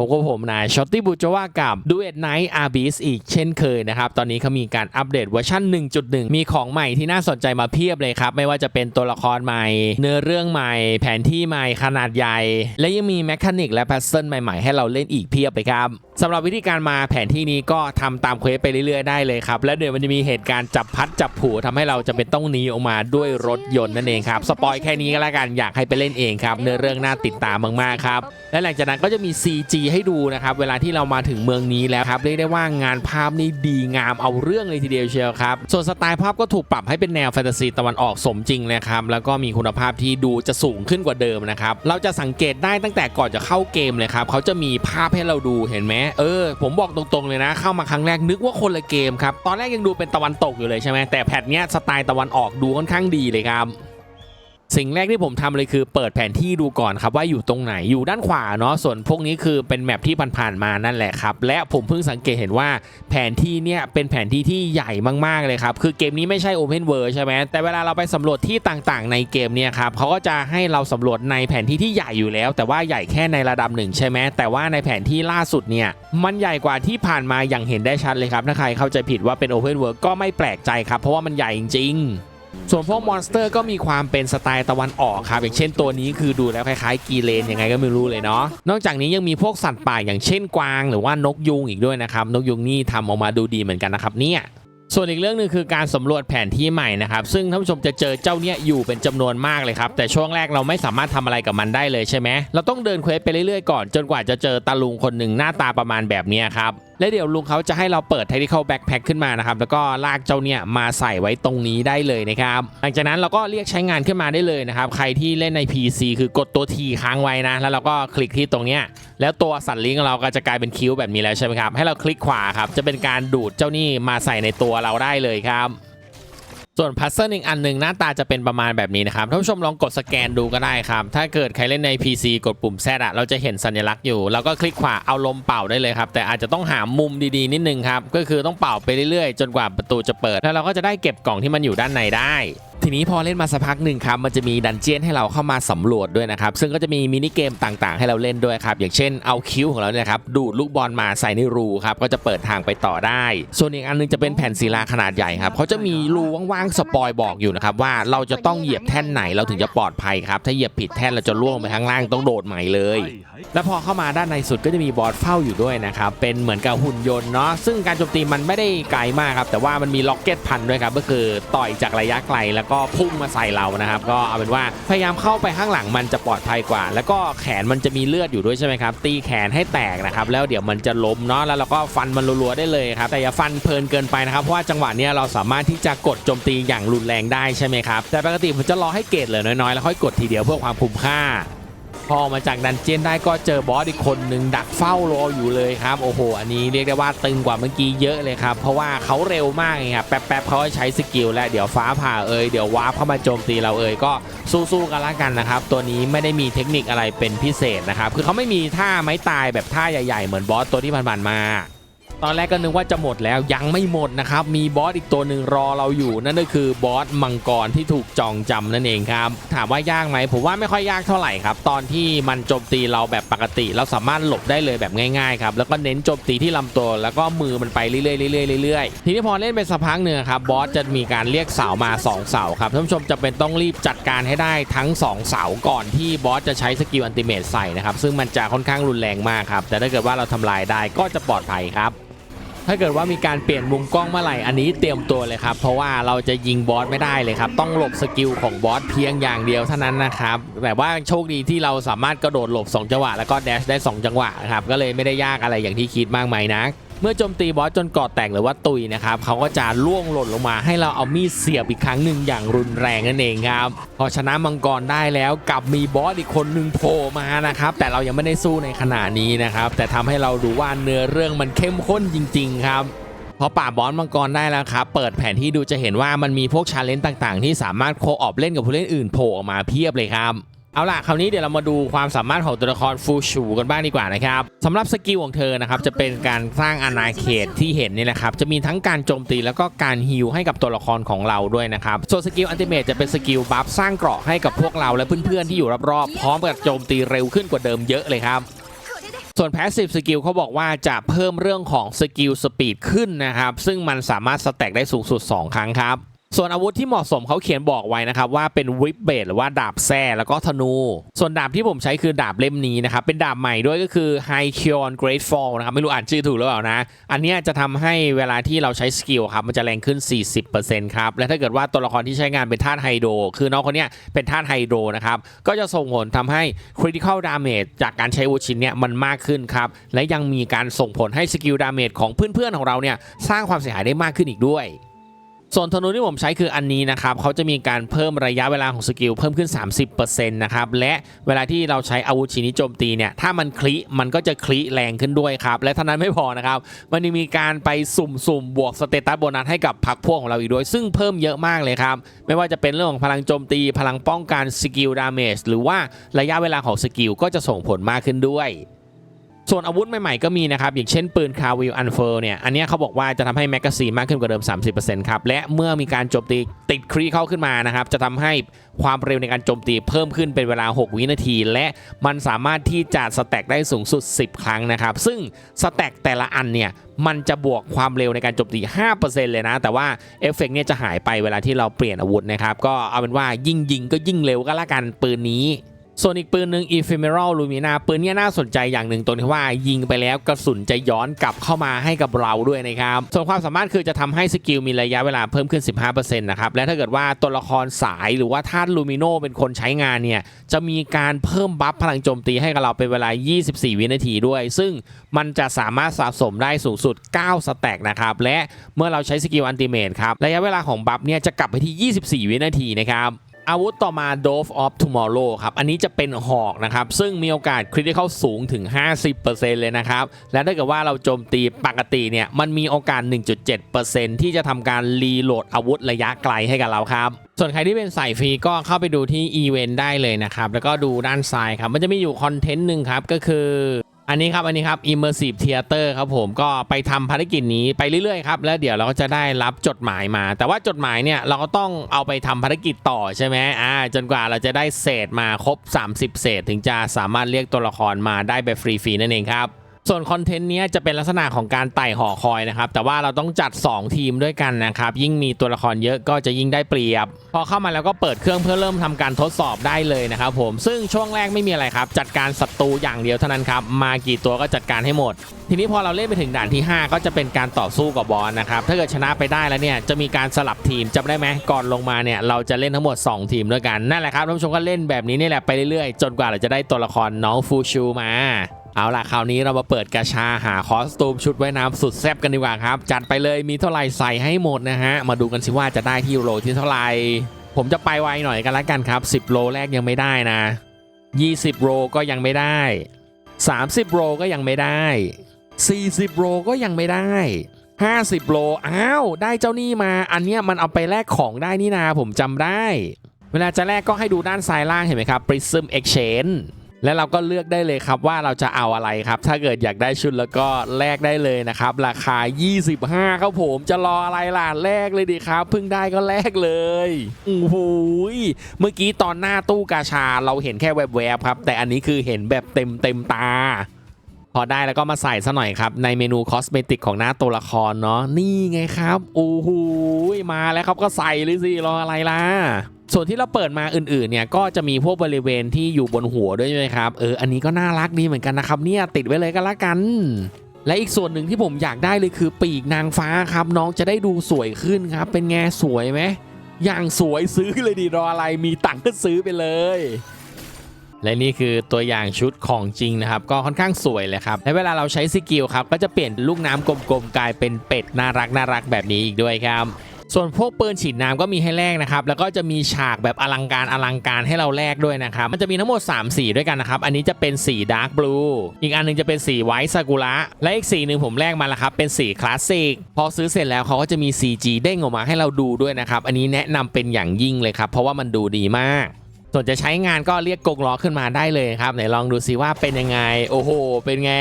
ผมก็ผมนายช็อตตี้บูจว่ากับดูเอ็ดไนท์อาร์บิสอีกเช่นเคยนะครับ ตอนนี้เขามีการอัปเดตเวอร์ชัน1.1 มีของใหม่ที่น่าสนใจมาเพียบเลยครับ ไม่ว่าจะเป็นตัวละครใหม่ เนื้อเรื่องใหม่ แผนที่ใหม่ขนาดใหญ่ และยังมีแมคานิกและแพทเทิร์นใหม่ๆ ให้เราเล่นอีกเพียบเลยครับสำหรับวิธีการมาแผนที่นี้ก็ทำตามเควสไปเรื่อยๆได้เลยครับ และเดี๋ยวมันจะมีเหตุการณ์จับพัดจับผูทำให้เราจะเป็นต้องหนีออกมาด้วยรถยนต์นั่นเองครับสปอยแค่นี้ก็แล้วกันอยากให้ไปเล่นเองครับเนื้อเรื่องน่าติดตามมากๆครับและหลังจากนั้นก็จะมี CG ให้ดูนะครับเวลาที่เรามาถึงเมืองนี้แล้วครับเรียกได้ว่างานภาพนี่ดีงามเอาเรื่องเลยทีเดียวเชียวครับส่วนสไตล์ภาพก็ถูกปรับให้เป็นแนวแฟนตาซีตะวันออกสมจริงเลยครับแล้วก็มีคุณภาพที่ดูจะสูงขึ้นกว่าเดิมนะครับเราจะสังเกตได้ตั้งแต่ก่อนจะเข้าเกมเลยครับเขาจะมีภาพให้เราดูเห็นไหมเออ ผมบอกตรงๆเลยนะ เข้ามาครั้งแรกนึกว่าคนละเกมครับตอนแรกยังดูเป็นตะวันตกอยู่เลยใช่ไหมแต่แพทเนี้ยสไตล์ตะวันออกดูค่อนข้างดีเลยครับ สิ่งแรกที่ผมทำเลยคือเปิดแผนที่ดูก่อนครับว่าอยู่ตรงไหนอยู่ด้านขวาเนาะส่วนพวกนี้คือเป็นแมปที่ผ่านๆมานั่นแหละครับ และผมเพิ่งสังเกตเห็นว่าแผนที่เนี่ยเป็นแผนที่ที่ใหญ่มากๆเลยครับ คือเกมนี้ไม่ใช่ Open World ใช่ไหมแต่เวลาเราไปสำรวจที่ต่างๆ ในเกมเนี่ยครับเขาก็จะให้เราสำรวจในแผนที่ที่ใหญ่อยู่แล้ว แต่ว่าใหญ่แค่ในระดับหนึ่งใช่ไหมแต่ว่าในแผนที่ล่าสุดเนี่ยมันใหญ่กว่าที่ผ่านมาอย่างเห็นได้ชัดเลยครับถ้าใครเข้าใจผิดว่าเป็น Open World ก็ไม่แปลกใจครับเพราะว่ามันใหญ่จริง ส่วนพวกมอนสเตอร์ก็มีความเป็นสไตล์ตะวันออกครับ อย่างเช่นตัวนี้คือดูแล้วคล้ายๆกีเลนยังไงก็ไม่รู้เลยเนาะนอกจากนี้ยังมีพวกสัตว์ป่าอย่างเช่นกวาง หรือว่านกยุงอีกด้วยนะครับ นกยุงนี่ทำออกมาดูดีเหมือนกันนะครับเนี่ยส่วนอีกเรื่องหนึ่งคือการสำรวจแผนที่ใหม่นะครับ ซึ่งท่านผู้ชมจะเจอเจ้าเนี่ยอยู่เป็นจำนวนมากเลยครับ แต่ช่วงแรกเราไม่สามารถทำอะไรกับมันได้เลยใช่ไหมเราต้องเดินเควสไปเรื่อยๆก่อนจนกว่าจะเจอตาลุงคนหนึ่งหน้าตาประมาณแบบนี้ครับ และเดี๋ยวลุงเขาจะให้เราเปิด tactical backpack ขึ้นมานะครับ แล้วก็ลากเจ้าเนี่ยมาใส่ไว้ตรงนี้ได้เลยนะครับ หลังจากนั้นเราก็เรียกใช้งานขึ้นมาได้เลยนะครับ ใครที่เล่นใน PC คือกดตัว T ค้างไว้นะ แล้วเราก็คลิกที่ตรงเนี้ย แล้วตัวสัตว์เลี้ยงของเราก็จะกลายเป็นคิ้วแบบนี้แล้วใช่ไหมครับ ให้เราคลิกขวาครับ จะเป็นการดูดเจ้านี่มาใส่ในตัวเราได้เลยครับ ส่วนพัซเซิลอีกอันหนึ่งหน้าตาจะเป็นประมาณแบบนี้นะครับท่านผู้ชมลองกดสแกนดูก็ได้ครับ ถ้าเกิดใครเล่นใน PC กดปุ่มแซดอะเราจะเห็นสัญลักษณ์อยู่เราก็คลิกขวาเอาลมเป่าได้เลยครับ แต่อาจจะต้องหามุมดีๆนิดนึงครับ ก็คือต้องเป่าไปเรื่อยๆ จนกว่าประตูจะเปิด แล้วเราก็จะได้เก็บกล่องที่มันอยู่ด้านในได้ ทีนี้พอเล่นมาสักพักหนึ่งครับมันจะมีดันเจียนให้เราเข้ามาสำรวจด้วยนะครับ ซึ่งก็จะมีมินิเกมต่างๆ ให้เราเล่นด้วยครับ อย่างเช่นเอาคิ้วของเราเนี่ยครับดูดลูกบอลมาใส่ในรูครับ ก็จะเปิดทางไปต่อได้ ส่วนอีกอันหนึงจะเป็นแผ่นศิลาขนาดใหญ่ครับเขาจะมีรูว่างๆสปอยบอกอยู่นะครับว่าเราจะต้องเหยียบแท่นไหนเราถึงจะปลอดภัยครับถ้าเหยียบผิดแท่นเราจะล่วงไปข้างล่างต้องโดดใหม่เลย แล้วพอเข้ามาด้านในสุดก็จะมีบอสเฝ้าอยู่ด้วยนะครับเป็นเหมือนกับหุ่นยนต์เนาะซึ่งการโจมตีมันไม่ได้ไกลมากครับแต่ว่ามันมีล็อกเก็ตพันด้วยครับก็คือต่อยจากระยะไกลแล้วก็พุ่งมาใส่เรานะครับ ก็เอาเป็นว่าพยายามเข้าไปข้างหลังมันจะปลอดภัยกว่า แล้วก็แขนมันจะมีเลือดอยู่ด้วยใช่ไหมครับ ตีแขนให้แตกนะครับ แล้วเดี๋ยวมันจะล้มเนาะแล้วเราก็ฟันมันรัวๆได้เลยครับแต่อย่าฟันเพลินเกินไปนะครับเพราะว่าจังหวะเนี้ยเราสามารถที่จะกดโจมตีอย่างรุนแรงได้ใช่ไหมครับแต่ปกติผมจะรอให้เกรดเหลือน้อยๆแล้วค่อยกดทีเดียวเพื่อความคุ้มค่า พอมาจากดันเจียนได้ก็เจอบอสอีกคนหนึ่งดักเฝ้ารออยู่เลยครับโอ้โหอันนี้เรียกได้ว่าตึงกว่าเมื่อกี้เยอะเลยครับเพราะว่าเขาเร็วมากไงครับแป๊บๆเขาใช้สกิลและเดี๋ยวฟ้าผ่าเอ่ยเดี๋ยววาร์ปเข้ามาโจมตีเราเอ่ยก็สู้ๆกันละกันนะครับตัวนี้ไม่ได้มีเทคนิคอะไรเป็นพิเศษนะครับคือเขาไม่มีท่าไม้ตายแบบท่าใหญ่ ๆ เหมือนบอสตัวที่ผ่านๆมา ตอนแรกก็นึกว่าจะหมดแล้วยังไม่หมดนะครับ มีบอสอีกตัวหนึ่งรอเราอยู่ นั่นก็คือบอสมังกรที่ถูกจองจำนั่นเองครับ ถามว่ายากไหมผมว่าไม่ค่อยยากเท่าไหร่ครับ ตอนที่มันโจมตีเราแบบปกติเราสามารถหลบได้เลยแบบง่ายๆครับแล้วก็เน้นโจมตีที่ลำตัว แล้วก็มือมันไปเรื่อยๆเรื่อยๆเรื่อยๆทีนี้พอเล่นไปสักพักหนึ่งครับบอสจะมีการเรียกเสามาสองเสาครับท่านผู้ชมจะเป็นต้องรีบจัดการให้ได้ทั้งสองเสาก่อนที่บอสจะใช้สกิลอันติเมตใส่นะครับซึ่งมันจะค่อนข้างรุนแรงมากครับแต่ถ้าเกิดว่าเราทำลายได้ก็จะปลอดภัยครับ ถ้าเกิดว่ามีการเปลี่ยนมุมกล้องเมื่อไหร่อันนี้เตรียมตัวเลยครับ เพราะว่าเราจะยิงบอสไม่ได้เลยครับ ต้องหลบสกิลของบอสเพียงอย่างเดียวเท่านั้นนะครับแต่ว่าโชคดีที่เราสามารถกระโดดหลบ 2 จังหวะแล้วก็แดชได้ 2 จังหวะครับก็เลยไม่ได้ยากอะไรอย่างที่คิดมากมายนัก เมื่อโจมตีบอสจนกอดแตกหรือว่าตุยนะครับเขาก็จะล่วงหล่นลงมาให้เราเอามีดเสียบอีกครั้งหนึ่งอย่างรุนแรงนั่นเองครับพอชนะมังกรได้แล้วกลับมีบอสอีกคนหนึ่งโผล่มานะครับแต่เรายังไม่ได้สู้ในขณะนี้นะครับแต่ทำให้เราดูว่าเนื้อเรื่องมันเข้มข้นจริง ๆ ครับพอป่าบบอสมังกรได้แล้วครับเปิดแผนที่ดูจะเห็นว่ามันมีพวกชาเลนจ์ต่าง ๆ ที่สามารถโคออปเล่นกับผู้เล่นอื่นโผล่ออกมาเพียบเลยครับ เอาล่ะคราวนี้เดี๋ยวเรามาดูความสามารถของตัวละครฟูชูกันบ้างดีกว่านะครับสำหรับสกิลของเธอนะครับจะเป็นการสร้างอาณาเขตที่เห็นนี่แหละครับจะมีทั้งการโจมตีแล้วก็การฮิลให้กับตัวละครของเราด้วยนะครับส่วนสกิลอันติเมตจะเป็นสกิลบัฟสร้างเกราะให้กับพวกเราและเพื่อนๆที่อยู่รอบๆพร้อมกับโจมตีเร็วขึ้นกว่าเดิมเยอะเลยครับส่วน Passive Skill เขาบอกว่าจะเพิ่มเรื่องของสกิลสปีดขึ้นนะครับ ซึ่งมันสามารถสแต็กได้สูงสุด 2 ครั้งครับ ส่วนอาวุธที่เหมาะสมเขาเขียนบอกไว้นะครับว่าเป็นวิปเบดหรือว่าดาบแส้แล้วก็ธนู ส่วนดาบที่ผมใช้คือดาบเล่มนี้นะครับ เป็นดาบใหม่ด้วยก็คือ High Kion Great Fall นะครับ ไม่รู้อ่านชื่อถูกหรือเปล่านะ อันนี้จะทำให้เวลาที่เราใช้สกิลครับ มันจะแรงขึ้น 40%ครับ และถ้าเกิดว่าตัวละครที่ใช้งานเป็นธาตุไฮโดรคือน้องคนเนี้ยเป็นธาตุไฮโดรนะครับ ก็จะส่งผลทำให้ Critical Damage จากการใช้อาวุธชิ้นเนี้ยมันมากขึ้นครับและยังมีการส่งผลให้สกิลดาเมจของเพื่อนๆของเราเนี่ยสร้างความเสียหายได้มากขึ้นอีกด้วย ส่วนธนูที่ผมใช้คืออันนี้นะครับเขาจะมีการเพิ่มระยะเวลาของสกิลเพิ่มขึ้น 30%นะครับและเวลาที่เราใช้อาวุธชิ้นนี้โจมตีเนี่ยถ้ามันคลิมันก็จะคลิแรงขึ้นด้วยครับและเท่านั้นไม่พอนะครับมันยังมีการไปสุ่มๆบวกสเตตัสโบนัสให้กับพักพวกของเราอีกด้วย ซึ่งเพิ่มเยอะมากเลยครับไม่ว่าจะเป็นเรื่องของพลังโจมตี พลังป้องกันสกิลดาเมจหรือว่าระยะเวลาของสกิลก็จะส่งผลมากขึ้นด้วย ส่วนอาวุธใหม่ๆก็มีนะครับ อย่างเช่นปืนคาวิลอันเฟอร์เนี่ย อันนี้เขาบอกว่าจะทำให้แมกกาซีนมากขึ้นกว่าเดิม 30%ครับ และเมื่อมีการโจมตีติดครีเข้าขึ้นมานะครับ จะทำให้ความเร็วในการโจมตีเพิ่มขึ้นเป็นเวลา 6 วินาที และมันสามารถที่จะสแต็กได้สูงสุด 10 ครั้งนะครับ ซึ่งสแต็กแต่ละอันเนี่ยมันจะบวกความเร็วในการโจมตี 5%เลยนะ แต่ว่าเอฟเฟกต์เนี่ยจะหายไปเวลาที่เราเปลี่ยนอาวุธนะครับก็เอาเป็นว่ายิ่งยิงก็ยิ่งเร็วก็แล้วกันปืนนี้ ส่วนอีกปืนหนึ่ง Ephemeral Lumina ปืนนี้น่าสนใจอย่างหนึ่งตรงที่ว่ายิงไปแล้วกระสุนจะย้อนกลับเข้ามาให้กับเราด้วยนะครับ ส่วนความสามารถคือจะทำให้สกิลมีระยะเวลาเพิ่มขึ้น 15%นะครับ และถ้าเกิดว่าตัวละครสายหรือว่าธาตุลูมิโนเป็นคนใช้งานเนี่ย จะมีการเพิ่มบัฟพลังโจมตีให้กับเราเป็นเวลา 24 วินาทีด้วย ซึ่งมันจะสามารถสะสมได้สูงสุด 9 สแต็กนะครับ และเมื่อเราใช้สกิลอันติเมตครับ ระยะเวลาของบัฟเนี่ยจะกลับไปที่ 24 วินาทีนะครับ อาวุธต่อมา Dove of Tomorrow ครับ อันนี้จะเป็นหอกนะครับ ซึ่งมีโอกาสคริติค a l สูงถึง 50%เลยนะครับ และถ้าเกิดว่าเราโจมตีปกติเนี่ย มันมีโอกาส 1.7%ที่จะทำการรีโหลดอาวุธระยะไกลให้กับเราครับ ส่วนใครที่เป็นสายฟรีก็เข้าไปดูที่อีเวนต์ได้เลยนะครับ แล้วก็ดูด้านซ้ายครับ มันจะมีอยู่คอนเทนต์หนึ่งครับ ก็คือ อันนี้ครับอันนี้ครับ Immersive Theater ครับผมก็ไปทำภารกิจนี้ไปเรื่อยๆครับแล้วเดี๋ยวเราก็จะได้รับจดหมายมา แต่ว่าจดหมายเนี่ยเราก็ต้องเอาไปทำภารกิจต่อใช่ไหมอ่าจนกว่าเราจะได้เศษมาครบ 30 เศษ ถึงจะสามารถเรียกตัวละครมาได้แบบฟรีๆนั่นเองครับ ส่วนคอนเทนต์นี้จะเป็นลักษณะของการไต่หอคอยนะครับ แต่ว่าเราต้องจัด 2 ทีมด้วยกันนะครับ ยิ่งมีตัวละครเยอะก็จะยิ่งได้เปรียบ พอเข้ามาแล้วก็เปิดเครื่องเพื่อเริ่มทำการทดสอบได้เลยนะครับผมซึ่งช่วงแรกไม่มีอะไรครับ จัดการศัตรูอย่างเดียวเท่านั้นครับ มากี่ตัวก็จัดการให้หมด ทีนี้พอเราเล่นไปถึงด่านที่ 5 ก็จะเป็นการต่อสู้กับบอสนะครับถ้าเกิดชนะไปได้แล้วเนี่ยจะมีการสลับทีมจำได้ไหมก่อนลงมาเนี่ยเราจะเล่นทั้งหมด 2 ทีมด้วยกันนั่นแหละครับท่านผู้ชมก็เล่นแบบนี้นี่แหละไปเรื่อยๆ จนกว่าเราจะได้ตัวละครน้องฟูชูมา เอาล่ะคราวนี้เรามาเปิดกาชาหาคอสตูมชุดว่ายน้ำสุดแซ่บกันดีกว่าครับ จัดไปเลยมีเท่าไหร่ใส่ให้หมดนะฮะ มาดูกันสิว่าจะได้ที่โลที่เท่าไหร่ ผมจะไปไวหน่อยกันละกันครับ 10 โลแรกยังไม่ได้นะ 20 โลก็ยังไม่ได้ 30 โลก็ยังไม่ได้ 40 โลก็ยังไม่ได้ 50 โลอ้าว ได้เจ้านี่มา อันเนี้ยมันเอาไปแลกของได้นี่นาผมจำได้ เวลาจะแลกก็ให้ดูด้านซ้ายล่างเห็นไหมครับ Prism Exchange และเราก็เลือกได้เลยครับว่าเราจะเอาอะไรครับ ถ้าเกิดอยากได้ชุดแล้วก็แลกได้เลยนะครับ ราคา 25 ครับผมจะรออะไรล่ะแลกเลยดีครับเพิ่งได้ก็แลกเลยโอ้โหยเมื่อกี้ตอนหน้าตู้กาชาเราเห็นแค่แวบๆครับ แต่อันนี้คือเห็นแบบเต็มเต็มตา พอได้แล้วก็มาใส่ซะหน่อยครับ ในเมนูคอสเมติกของหน้าตัวละครเนาะนี่ไงครับโอ้โหมาแล้วครับก็ใส่เลยสิรออะไรล่ะส่วนที่เราเปิดมาอื่นๆเนี่ยก็จะมีพวกบริเวณที่อยู่บนหัวด้วยใช่ไหมครับเอออันนี้ก็น่ารักดีเหมือนกันนะครับเนี่ยติดไว้เลยก็แล้วกัน และอีกส่วนหนึ่งที่ผมอยากได้เลยคือปีกนางฟ้าครับน้องจะได้ดูสวยขึ้นครับ เป็นไงสวยไหมอย่างสวยซื้อเลยดีรออะไรมีตังค์ก็ซื้อไปเลย และนี่คือตัวอย่างชุดของจริงนะครับ ก็ค่อนข้างสวยเลยครับและเวลาเราใช้สกิลครับก็จะเปลี่ยนลูกน้ำกลมๆกลายเป็นเป็ดน่ารักน่ารักแบบนี้อีกด้วยครับส่วนพวกปืนฉีดน้ำก็มีให้แลกนะครับ แล้วก็จะมีฉากแบบอลังการอลังการให้เราแลกด้วยนะครับ มันจะมีทั้งหมด 3 สีด้วยกันนะครับ อันนี้จะเป็นสีดาร์กบลู อีกอันหนึงจะเป็นสีไวท์ซากุระ และอีกสีหนึ่งผมแลกมาแล้วครับ เป็นสีคลาสสิก พอซื้อเสร็จแล้วเขาก็จะมี CG เด้งออกมาให้เราดูด้วยนะครับ อันนี้แนะนำเป็นอย่างยิ่งเลยครับ เพราะว่ามันดูดีมาก ส่วนจะใช้งานก็เรียกกงล้อขึ้นมาได้เลยครับไหนลองดูซิว่าเป็นยังไง โอ้โห เป็นไง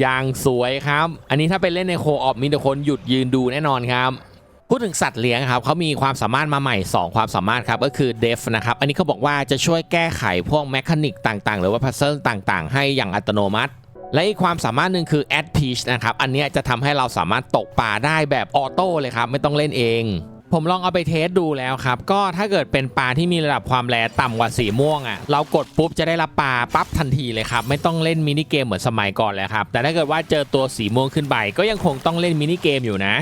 อย่างสวยครับ อันนี้ถ้าเป็นเล่นในโคออปมีแต่คนหยุดยืนดูแน่นอนครับพูดถึงสัตว์เลี้ยงครับเขามีความสามารถมาใหม่ 2 ความสามารถครับก็คือ Def นะครับอันนี้เขาบอกว่าจะช่วยแก้ไขพวกแมคานิกต่างๆ หรือว่าพัซเซิลต่างๆ ให้อย่างอัตโนมัติ และอีกความสามารถหนึ่งคือ Add Peach นะครับอันนี้จะทำให้เราสามารถตกปลาได้แบบออโต้เลยครับไม่ต้องเล่นเอง ผมลองเอาไปเทสดูแล้วครับ ก็ถ้าเกิดเป็นปลาที่มีระดับความแรงต่ำกว่าสีม่วงอะ่ะเรากดปุ๊บจะได้รับปลาปั๊บทันทีเลยครับ ไม่ต้องเล่นมินิเกมเหมือนสมัยก่อนแล้วครับ แต่ถ้าเกิดว่าเจอตัวสีม่วงขึ้นไปก็ยังคงต้องเล่นมินิเกมอยู่นะ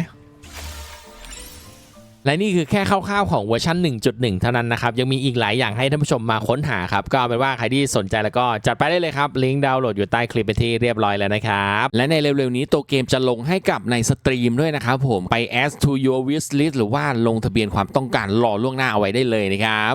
และนี่คือแค่คร่าวๆของเวอร์ชัน1.1 เท่านั้นนะครับ ยังมีอีกหลายอย่างให้ท่านผู้ชมมาค้นหาครับ ก็เอาเป็นว่าใครที่สนใจแล้วก็จัดไปได้เลยครับ ลิงก์ดาวน์โหลดอยู่ใต้คลิปไปที่เรียบร้อยแล้วนะครับ และในเร็วๆนี้ตัวเกมจะลงให้กับในสตรีมด้วยนะครับผมไป add to your wish list หรือว่าลงทะเบียนความต้องการรอล่วงหน้าเอาไว้ได้เลยนะครับ